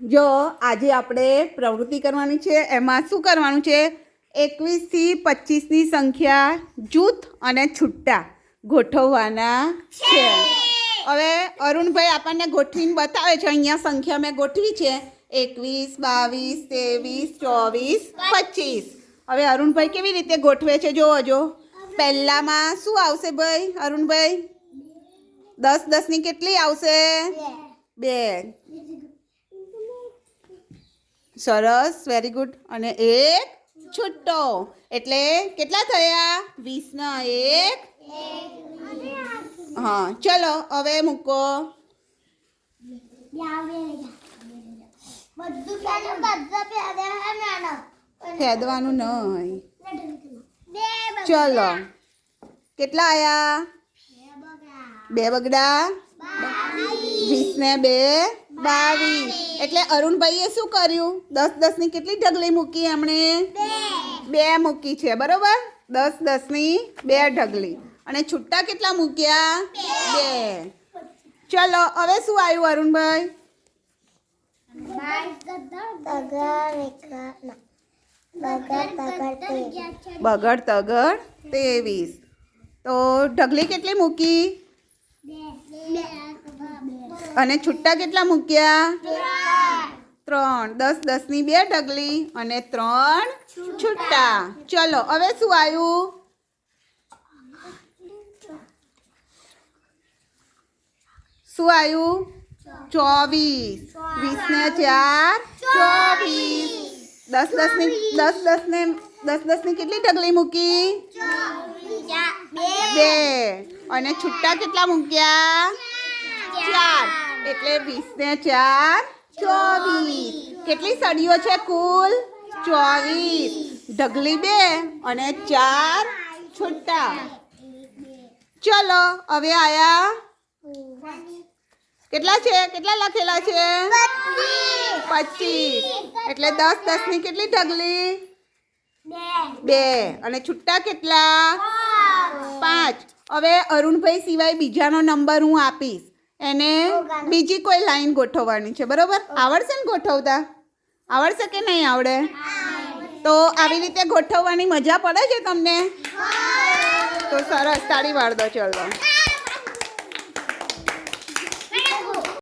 જો આજે આપણે પ્રવૃત્તિ કરવાની છે, એમાં શું કરવાનું છે? એકવીસથી પચીસની સંખ્યા જૂથ અને છૂટા ગોઠવવાના છે. હવે અરુણભાઈ આપણને ગોઠવીને બતાવે છે, અહીંયા સંખ્યા મેં ગોઠવી છે. એકવીસ, બાવીસ, ત્રેવીસ, ચોવીસ, પચીસ. હવે અરુણભાઈ કેવી રીતે ગોઠવે છે, જોવો, જો. પહેલામાં શું આવશે ભાઈ, અરુણભાઈ? દસ દસની કેટલી આવશે? બે. સરસ વેરી ગુડ અને એક છૂટો. એટલે કેટલા થયા? વીસના એક. હા, ચલો, હવે મૂકો. ફેદવાનું નહીં. ચલો. કેટલા આયા? બે બગડા. વીસ ને બે. બાવીસ. એટલે અરુણભાઈએ શું કર્યું? દસ દસની કેટલી ઢગલી મૂકી એમણે? બે. મૂકી છે બરોબર? દસ દસની બે ઢગલી. અને છૂટા કેટલા મૂક્યા? બે. ચલો હવે શું આવ્યું અરુણભાઈ? બગડ તગડ ત્રેવીસ. તો ઢગલી કેટલી મૂકી? અને છૂટા કેટલા મૂક્યા? ત્રણ. દસ દસની બે ઢગલી અને ત્રણ છૂટા. ચલો હવે શું આવ્યું શું આવ્યું ચોવીસ. વીસ ને ચાર. ચોવીસ. દસ દસની દસ દસ ને દસ દસની કેટલી ઢગલી મૂકી? બે. અને છૂટા કેટલા મૂક્યા? એટલે વીસ ને ચાર ચોવીસ. કેટલી સળીઓ છે કુલ? ચોવીસ. ઢગલી બે અને ચાર છૂટા. ચલો હવે આયા. કેટલા છે? કેટલા લખેલા છે? પચીસ. એટલે દસ દસની કેટલી ઢગલી? બે. અને છૂટા કેટલા? પાંચ. હવે અરુણભાઈ સિવાય બીજાનો નંબર હું આપીશ. એને બીજી કોઈ લાઈન ગોઠવવાની છે બરોબર? આવડશે ને ગોઠવતા? આવડશે કે નહીં આવડે? તો આવી રીતે ગોઠવવાની મજા પડે છે તમને? તો સરસ તાળી વાળ દો ચલો.